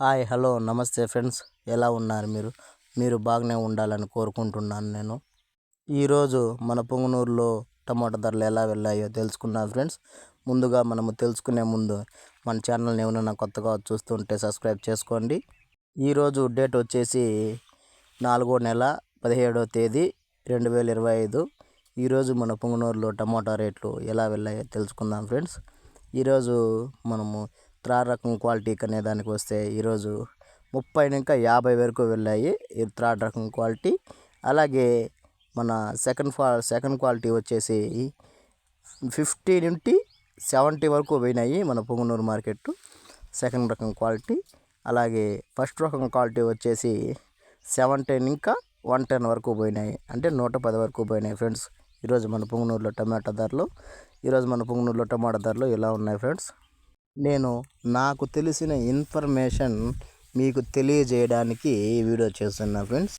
Hi hello నమస్తే friends. ఎలా ఉన్నారు మీరు? మీరు బాగానే ఉండాలని కోరుకుంటున్నాను నేను. ఈరోజు మన పొంగనూరులో టమాటా ధరలు ఎలా వెళ్ళాయో తెలుసుకున్నాం ఫ్రెండ్స్. ముందుగా మనము తెలుసుకునే ముందు మన ఛానల్ని ఏమైనా కొత్తగా చూస్తుంటే సబ్స్క్రైబ్ చేసుకోండి. ఈరోజు డేట్ వచ్చేసి నాలుగో నెల పదిహేడో తేదీ రెండు వేల ఇరవై ఐదు. ఈరోజు మన పొంగనూరులో టమాటా రేట్లు ఎలా వెళ్ళాయో తెలుసుకుందాం ఫ్రెండ్స్. ఈరోజు మనము త్రా రకం క్వాలిటీ అనే దానికి వస్తే ఈరోజు ముప్పై ఇంకా యాభై వరకు వెళ్ళాయి ఈ థర్డ్ రకం క్వాలిటీ. అలాగే మన సెకండ్ ఫా సెకండ్ క్వాలిటీ వచ్చేసి ఫిఫ్టీ నుండి సెవెంటీ వరకు పోయినాయి మన పొంగనూరు మార్కెట్ సెకండ్ రకం క్వాలిటీ. అలాగే ఫస్ట్ రకం క్వాలిటీ వచ్చేసి సెవెంటీన్ ఇంకా వన్ టెన్ వరకు పోయినాయి. అంటే నూట పది వరకు పోయినాయి ఫ్రెండ్స్. ఈరోజు మన పొంగనూరులో టమాటా ధరలు ఈరోజు మన పొంగనూరులో టమాటా ధరలు ఇలా ఉన్నాయి ఫ్రెండ్స్? నేను నాకు తెలిసిన ఇన్ఫర్మేషన్ మీకు తెలియజేయడానికి ఈ వీడియో చేస్తున్నా ఫ్రెండ్స్.